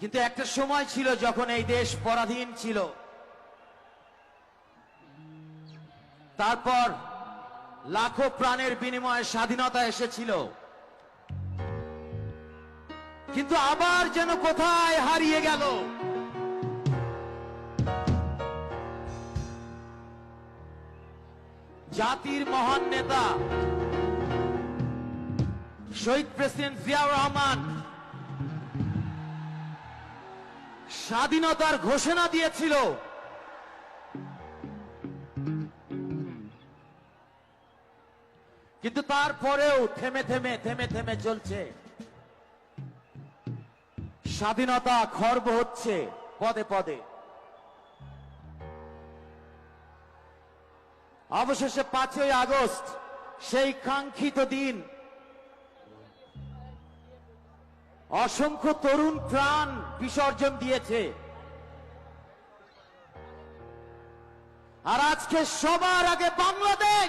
কিন্তু একটা সময় ছিল যখন এই দেশ পরাধীন ছিল। তারপর লাখো প্রাণের বিনিময়ে স্বাধীনতা এসেছিল। কিন্তু আবার যেন কোথায় হারিয়ে গেল? জাতির মহান নেতা শহীদ প্রেসিডেন্ট জিয়াউর রহমান স্বাধীনতার ঘোষণা দিয়েছিল। কিন্তু তারপরেও থেমে থেমে থেমে থেমে চলছে। স্বাধীনতা খর্ব হচ্ছে পদে পদে। অবশেষে পাঁচই আগস্ট, সেই কাঙ্ক্ষিত দিন অসংখ্য তরুণ প্রাণ বিসর্জন দিয়েছে। আর আজকে সবার আগে বাংলাদেশ